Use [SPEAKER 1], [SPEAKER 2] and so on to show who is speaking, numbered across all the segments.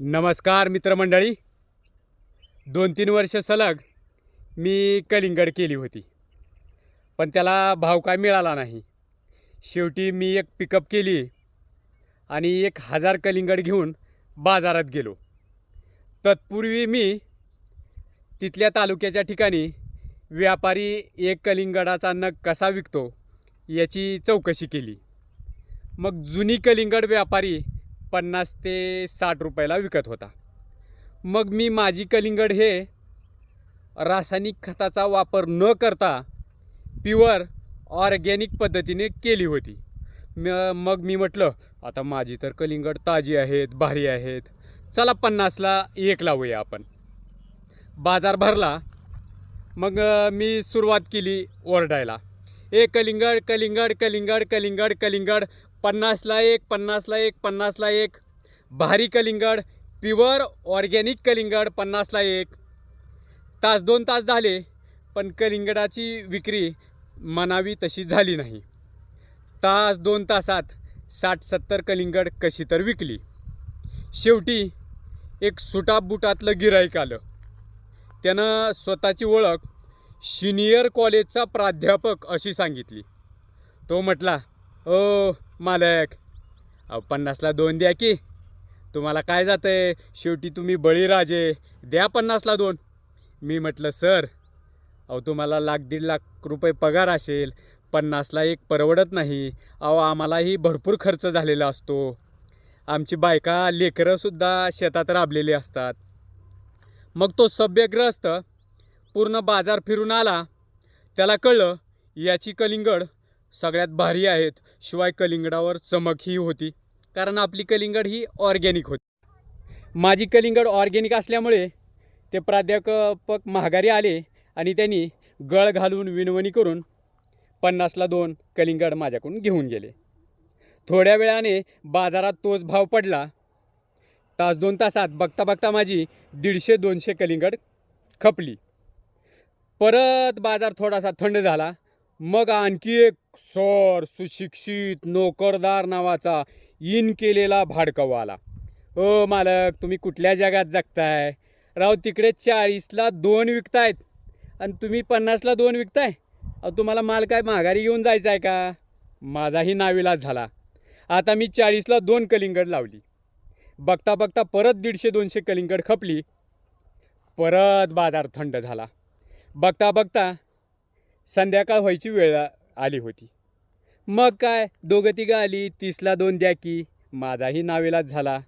[SPEAKER 1] नमस्कार मित्रमंडळी. दोन तीन वर्ष सलग मी कलिंगड केली होती. पण त्याला भाव काय मिळाला नाही. शेवटी मी एक पिकअप केली आणि एक हजार कलिंगड घेऊन बाजारात गेलो. तत्पूर्वी मी तिथल्या तालुक्याच्या ठिकाणी व्यापारी एक कलिंगडाचा नग कसा विकतो याची चौकशी केली. मग जुनी कलिंगड व्यापारी पन्नास ते साठ रुपयाला विकत होता. मग मी माझी कलिंगड हे रासायनिक खताचा वापर न करता प्युअर ऑर्गॅनिक पद्धतीने केली होती. म मग मी म्हटलं आता माझी तर कलिंगड ताजी आहेत भारी आहेत. चला पन्नासला एक लावूया आपण. बाजार भरला. मग मी सुरुवात केली ओरडायला. ए कलिंगड कलिंगड कलिंगड कलिंगड कलिंगड पन्नासला एक पन्नासला एक पन्नासला एक. भारी कलिंगड प्युअर ऑर्गॅनिक कलिंगड पन्नासला एक. तास दोन तास झाले पण कलिंगडाची विक्री म्हणावी तशी झाली नाही. तास दोन तासात साठ सत्तर कलिंगड कशी तर विकली. शेवटी एक सुटाबुटातलं गिराईक आलं. त्यानं स्वतःची ओळख सिनियर कॉलेजचा प्राध्यापक अशी सांगितली. तो म्हटला ओ मालक. अहो पन्नासला दोन द्या की. तुम्हाला काय जातं आहे शेवटी तुम्ही बळीराजे. द्या पन्नासला दोन. मी म्हटलं सर अहो तुम्हाला लाख दीड लाख रुपये पगार असेल. पन्नासला एक परवडत नाही. अहो आम्हालाही भरपूर खर्च झालेला असतो. आमची बायका लेकरंसुद्धा शेतात राबलेली असतात. मग तो सभ्यग्रस्त पूर्ण बाजार फिरून आला. त्याला कळलं याची कलिंगड सगळ्यात भारी आहेत शिवाय कलिंगडावर चमकही होती. कारण आपली कलिंगड ही ऑर्गॅनिक होती. माझी कलिंगड ऑर्गॅनिक असल्यामुळे ते प्राध्यापक महागारी आले आणि त्यांनी गळ घालून विनवणी करून पन्नासला दोन कलिंगड माझ्याकडून घेऊन गेले. थोड्या वेळाने बाजारात तोच भाव पडला. तास दोन तासात बघता बघता माझी दीडशे दोनशे कलिंगड खपली. परत बाजार थोडासा थंड झाला. मग आणखी एक सर सुशिक्षित नोकरदार नावाचा इन केलेला भाडकवाला. ओ मालक तुम्ही कुठल्या जगात जगताय? राव तिकडे चाळीसला दोन विकतायत. आणि तुम्ही पन्नासला दोन विकताय? अहो तुम्हाला माल काय माघारी घेऊन जायचा आहे का? माझाही नाविलाज झाला. आता मी चाळीसला दोन कलिंगड लावली. बघता बघता परत दीडशे दोनशे कलिंगड खपली. परत बाजार थंड झाला. बघता बघता संध्याकाळ व्हायची वेळ आली होती. मग काय? दोघं तिघं आली तीसला दोन द्या की. माझाही नावेलाच झाला.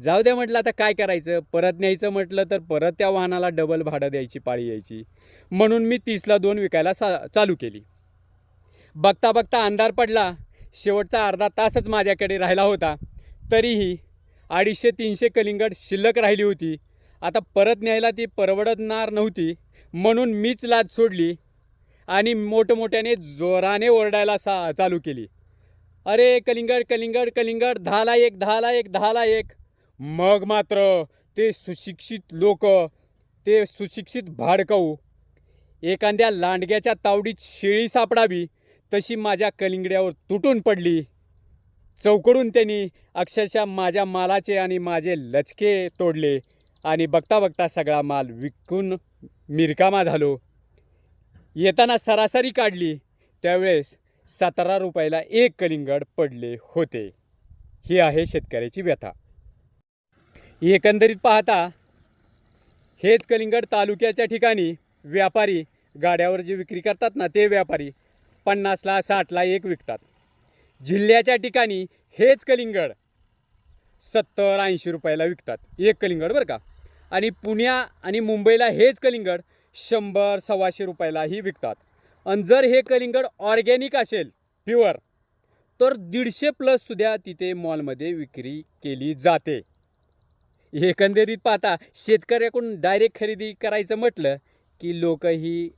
[SPEAKER 1] जाऊ द्या म्हटलं आता काय करायचं? परत न्यायचं म्हटलं तर परत त्या वाहनाला डबल भाडं द्यायची पाळी यायची. म्हणून मी तीसला दोन विकायला सा चालू केली. बघता बघता अंधार पडला. शेवटचा अर्धा तासच माझ्याकडे राहिला होता. तरीही अडीचशे तीनशे कलिंगड शिल्लक राहिली होती. आता परत न्यायला ती परवडणार नव्हती. म्हणून मीच लाज सोडली. आणि मोठमोठ्याने जोराने ओरडायला सा चालू केली. अरे कलिंगड कलिंगड कलिंगड दहाला एक दहाला एक दहाला एक. मग मात्र ते सुशिक्षित लोक ते सुशिक्षित भाडकाऊ एखाद्या लांडग्याच्या तावडीत शेळी सापडावी तशी माझ्या कलिंगड्यावर तुटून पडली. चौकडून त्यांनी अक्षरशः माझ्या मालाचे आणि माझे लचके तोडले आणि बघता बघता सगळा माल विकून मिरकामा झालो. येताना सरासरी काढली. त्यावेळेस सतरा रुपयाला एक कलिंगड पडले होते. ही आहे शेतकऱ्याची व्यथा. एकंदरीत पाहता हेच कलिंगड तालुक्याच्या ठिकाणी व्यापारी गाड्यावर जे विक्री करतात ना ते व्यापारी पन्नासला साठला एक विकतात. जिल्ह्याच्या ठिकाणी हेच कलिंगड सत्तर ऐंशी रुपयाला विकतात. एक कलिंगड बरं का. आणि पुण्या आणि मुंबईला हेच कलिंगड शंभर सव्वाशे रुपयालाही विकतात. आणि जर हे कलिंगड ऑर्गॅनिक असेल प्युअर तर दीडशे प्लस सुद्धा तिथे मॉलमध्ये विक्री केली जाते. एकंदरीत पाहता शेतकऱ्याकडून डायरेक्ट खरेदी करायचं म्हटलं की लोकही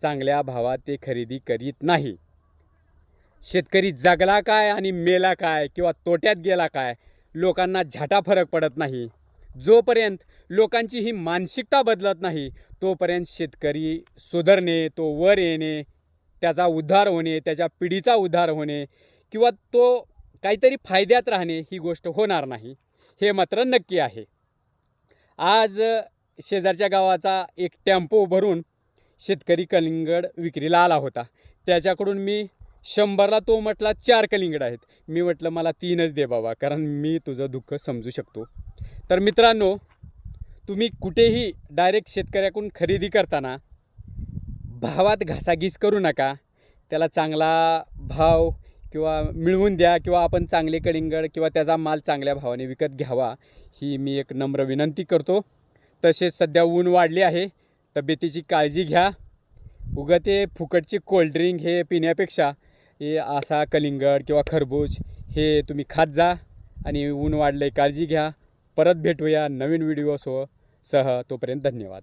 [SPEAKER 1] चांगल्या भावात ते खरेदी करीत नाही. शेतकरी जगला काय आणि मेला काय किंवा तोट्यात गेला काय लोकांना झाटा फरक पडत नाही. जोपर्यंत लोकांची ही मानसिकता बदलत नाही तोपर्यंत शेतकरी सुधारणे तो वर येणे त्याचा उद्धार होणे त्याच्या पिढीचा उद्धार होणे किंवा तो काहीतरी फायद्यात राहणे ही गोष्ट होणार नाही हे मात्र नक्की आहे. आज शेजारच्या गावाचा एक टेम्पो भरून शेतकरी कलिंगड विक्रीला आला होता. त्याच्याकडून मी शंभरला तो म्हटला चार कलिंगड आहेत. मी म्हटलं मला तीनच दे बाबा कारण मी तुझं दुःख समजू शकतो. तर मित्रांनो तुम्ही कुठेही डायरेक्ट शेतकऱ्याकडून खरेदी करताना भावात घासाघीस करू नका. त्याला चांगला भाव किंवा मिळवून द्या किंवा आपण चांगले कलिंगड किंवा त्याचा माल चांगल्या भावाने विकत घ्यावा ही मी एक नम्र विनंती करतो. तसेच सध्या ऊन वाढले आहे. तब्येतीची काळजी घ्या. उगा ते फुकटचे कोल्ड्रिंक हे पिण्यापेक्षा हे असा कलिंगड किंवा खरबूज हे तुम्ही खात जा आणि ऊन वाढले काळजी घ्या. परत भेटूया नवीन व्हिडिओसह सह तोपर्यंत धन्यवाद.